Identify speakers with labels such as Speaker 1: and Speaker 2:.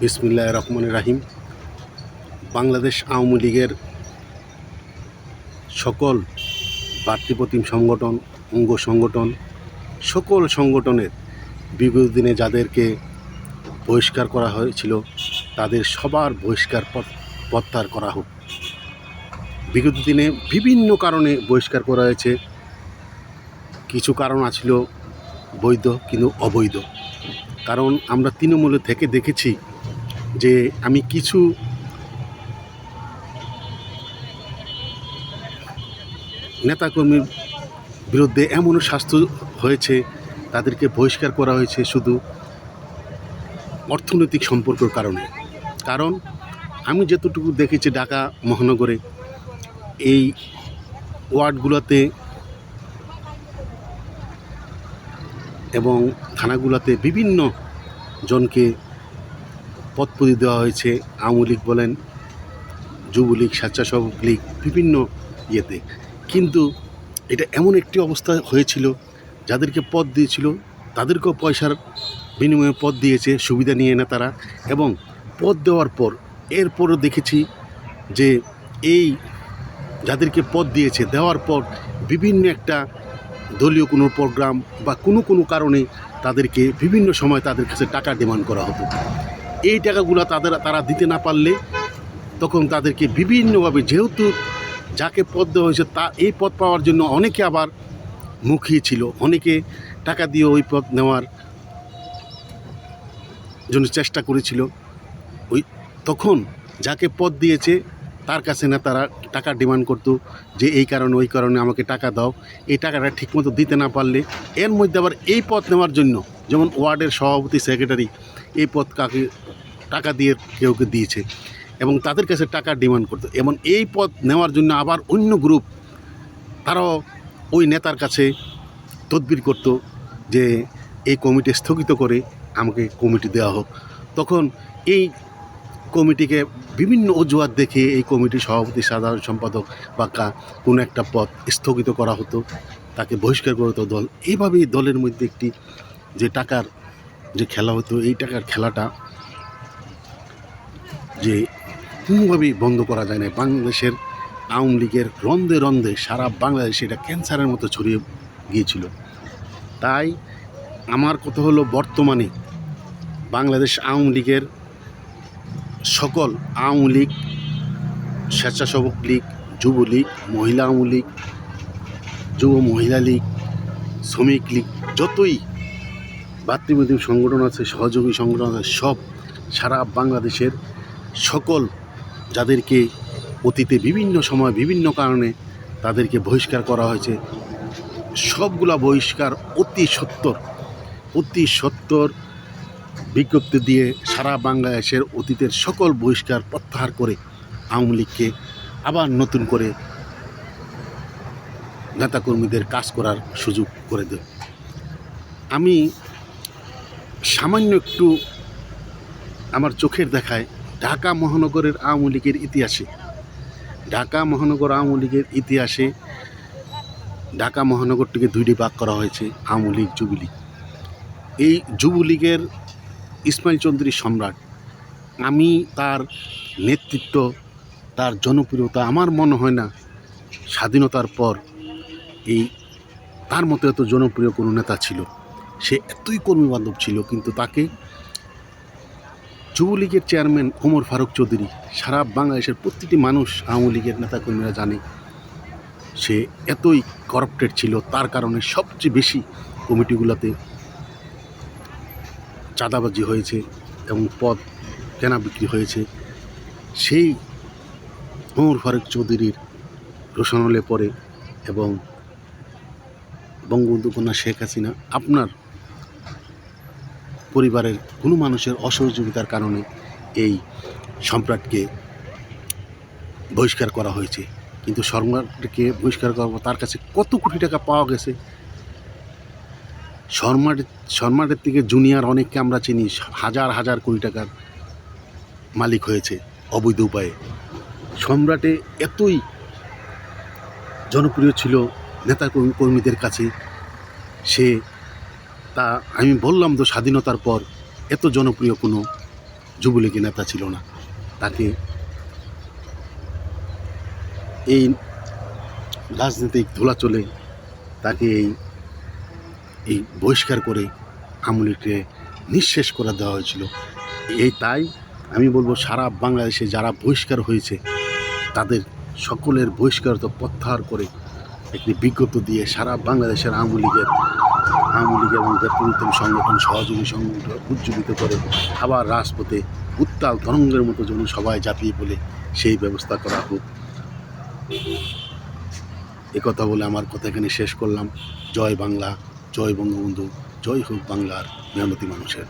Speaker 1: বিসমিল্লাহ রহমান রাহিম। বাংলাদেশ আওয়ামী লীগের সকল বার্তিপ্রতিম সংগঠন, অঙ্গ সংগঠন, সকল সংগঠনের বিগত দিনে যাদেরকে বহিষ্কার করা হয়েছিল, তাদের সবার বহিষ্কার প্রত্যাহার করা হোক। বিগত দিনে বিভিন্ন কারণে বহিষ্কার করা হয়েছে। কিছু কারণ আছিল বৈধ, কিন্তু অবৈধ। কারণ আমরা তৃণমূলে থেকে দেখেছি যে আমি কিছু নেতাকর্মীর বিরুদ্ধে এমনও স্বাস্থ্য হয়েছে, তাদেরকে বহিষ্কার করা হয়েছে শুধু অর্থনৈতিক সম্পর্কের কারণে। কারণ আমি যতটুকু দেখেছি ঢাকা মহানগরে, এই ওয়ার্ডগুলোতে এবং থানাগুলোতে বিভিন্ন জনকে পদপদি দেওয়া হয়েছে। আওয়ামী লীগ বলেন, যুবলীগ, স্বেচ্ছাসেবক লীগ, বিভিন্ন ইয়েতে। কিন্তু এটা এমন একটি অবস্থা হয়েছিল, যাদেরকে পদ দিয়েছিল, তাদেরকেও পয়সার বিনিময়ে পদ দিয়েছে, সুবিধা নিয়ে না তারা। এবং পদ দেওয়ার পর, এরপরও দেখেছি যে এই যাদেরকে পদ দিয়েছে, দেওয়ার পর বিভিন্ন একটা দলীয় কোনো প্রোগ্রাম বা কোনো কোনো কারণে তাদেরকে বিভিন্ন সময় তাদের কাছে টাকা ডিমান্ড করা হতো। এই টাকাগুলো তাদের, তারা দিতে না পারলে তখন তাদেরকে বিভিন্নভাবে যেহেতু যাকে পদ দেওয়া হয়েছে তা, এই পদ পাওয়ার জন্য অনেকে আবার মুখিয়ে ছিল। অনেকে টাকা দিয়ে ওই পদ নেওয়ার জন্য চেষ্টা করেছিল। ওই তখন যাকে পদ দিয়েছে, তার কাছে না তারা টাকা ডিমান্ড করতো যে, এই কারণে, ওই কারণে আমাকে টাকা দাও। এই টাকাটা ঠিকমতো দিতে না পারলে, এর মধ্যে আবার এই পথ নেওয়ার জন্য যেমন ওয়ার্ডের সভাপতি, সেক্রেটারি এই পদ কাকে, টাকা দিয়ে কেউকে দিয়েছে এবং তাদের কাছে টাকা ডিমান্ড করতো। এবং এই পদ নেওয়ার জন্য আবার অন্য গ্রুপ, তারাও ওই নেতার কাছে তদবির করতো যে এই কমিটি স্থগিত করে আমাকে কমিটি দেওয়া হোক। তখন এই কমিটিকে বিভিন্ন অজুহাত দেখে এই কমিটি সভাপতি, সাধারণ সম্পাদক বা কা, কোনো একটা পদ স্থগিত করা হতো, তাকে বহিষ্কার করা হতো দল। এইভাবেই দলের মধ্যে একটি যে টাকার যে খেলা হতো, এই টাকার খেলাটা যে কোনোভাবেই বন্ধ করা যায় না বাংলাদেশের আওয়ামী লীগের রন্ধে রন্ধে সারা বাংলাদেশে এটা ক্যান্সারের মতো ছড়িয়ে গিয়েছিল। তাই আমার কথা হলো, বর্তমানে বাংলাদেশ আওয়ামী লীগের সকল আওয়ামী লীগ, স্বেচ্ছাসেবক লীগ, যুবলীগ, মহিলা আওয়ামী লীগ, যুব মহিলা লীগ, শ্রমিক লীগ, যতই ভাতৃপ্রতিম সংগঠন আছে, সহযোগী সংগঠন আছে, সব সারা বাংলাদেশের সকল যাদেরকে অতীতে বিভিন্ন সময় বিভিন্ন কারণে তাদেরকে বহিষ্কার করা হয়েছে, সবগুলা বহিষ্কার অতি সত্তর অতি সত্তর বিজ্ঞপ্তি দিয়ে সারা বাংলাদেশের অতীতের সকল বহিষ্কার প্রত্যাহার করে আওয়ামী লীগকে আবার নতুন করে নেতাকর্মীদের কাজ করার সুযোগ করে দেয়। আমি সামান্য একটু আমার চোখের দেখায় ঢাকা মহানগরের আওয়ামী লীগের ইতিহাসে। ঢাকা মহানগর আওয়ামী লীগের ইতিহাসে ঢাকা মহানগরটিকে দুইটি ভাগ করা হয়েছে, আওয়ামী লীগ, যুবলীগ। এই যুবলীগের ইসমাইল চৌধুরী সম্রাট, আমি তার নেতৃত্ব, তার জনপ্রিয়তা, আমার মনে হয় না স্বাধীনতার পর এই তার মতো এত জনপ্রিয় কোনো নেতা ছিল। সে এতই কর্মীবান্ধব ছিল, কিন্তু তাকে যুবলীগের চেয়ারম্যান ওমর ফারুক চৌধুরী সারা বাংলাদেশের প্রতিটি মানুষ আওয়ামী লীগের নেতাকর্মীরা জানে। সে এতই করাপ্টেড ছিল, তার কারণে সবচেয়ে বেশি কমিটিগুলোতে চাঁদাবাজি হয়েছে এবং পদ কেনা বিক্রি হয়েছে। সেই ওমর ফারুক চৌধুরীর রোশনলে পরে এবং বঙ্গবন্ধু কন্যা শেখ হাসিনা, আপনার পরিবারের কোনো মানুষের অসহযোগিতার কারণে এই সম্রাটকে বহিষ্কার করা হয়েছে। কিন্তু সম্রাটকে বহিষ্কার করার পর তার কাছে কত কোটি টাকা পাওয়া গেছে? শর্মাটের শর্মাটের থেকে জুনিয়র অনেককে আমরা চিনি, হাজার হাজার কোটি টাকার মালিক হয়েছে অবৈধ উপায়ে। সম্রাটে এতই জনপ্রিয় ছিল নেতা কর্মীদের কাছে, সে তা আমি বললাম তো স্বাধীনতার পর এত জনপ্রিয় কোনো যুবলীগের নেতা ছিল না। তাকে এই রাজনৈতিক ধুলাচলে তাকে এই এই বহিষ্কার করে আমলিকে নিঃশেষ করে দেওয়া হয়েছিল। এই তাই আমি বলব সারা বাংলাদেশে যারা বহিষ্কার হয়েছে, তাদের সকলের বহিষ্কারতা প্রত্যাহার করে একটি বিজ্ঞত দিয়ে সারা বাংলাদেশের আওয়ামী লীগের আওয়ামী লীগ এবং ব্যক্তিগত সংগঠন, সহযোগী সংগঠন উজ্জীবিত করে আবার রাজপথে উত্তাল তরঙ্গের মতো যেন সবাই জাপিয়ে বলে সেই ব্যবস্থা করা হোক। কথা বলে আমার কথা এখানে শেষ করলাম। জয় বাংলা, জয় বঙ্গবন্ধু, জয় হোক বাংলার মেহনতি মানুষের।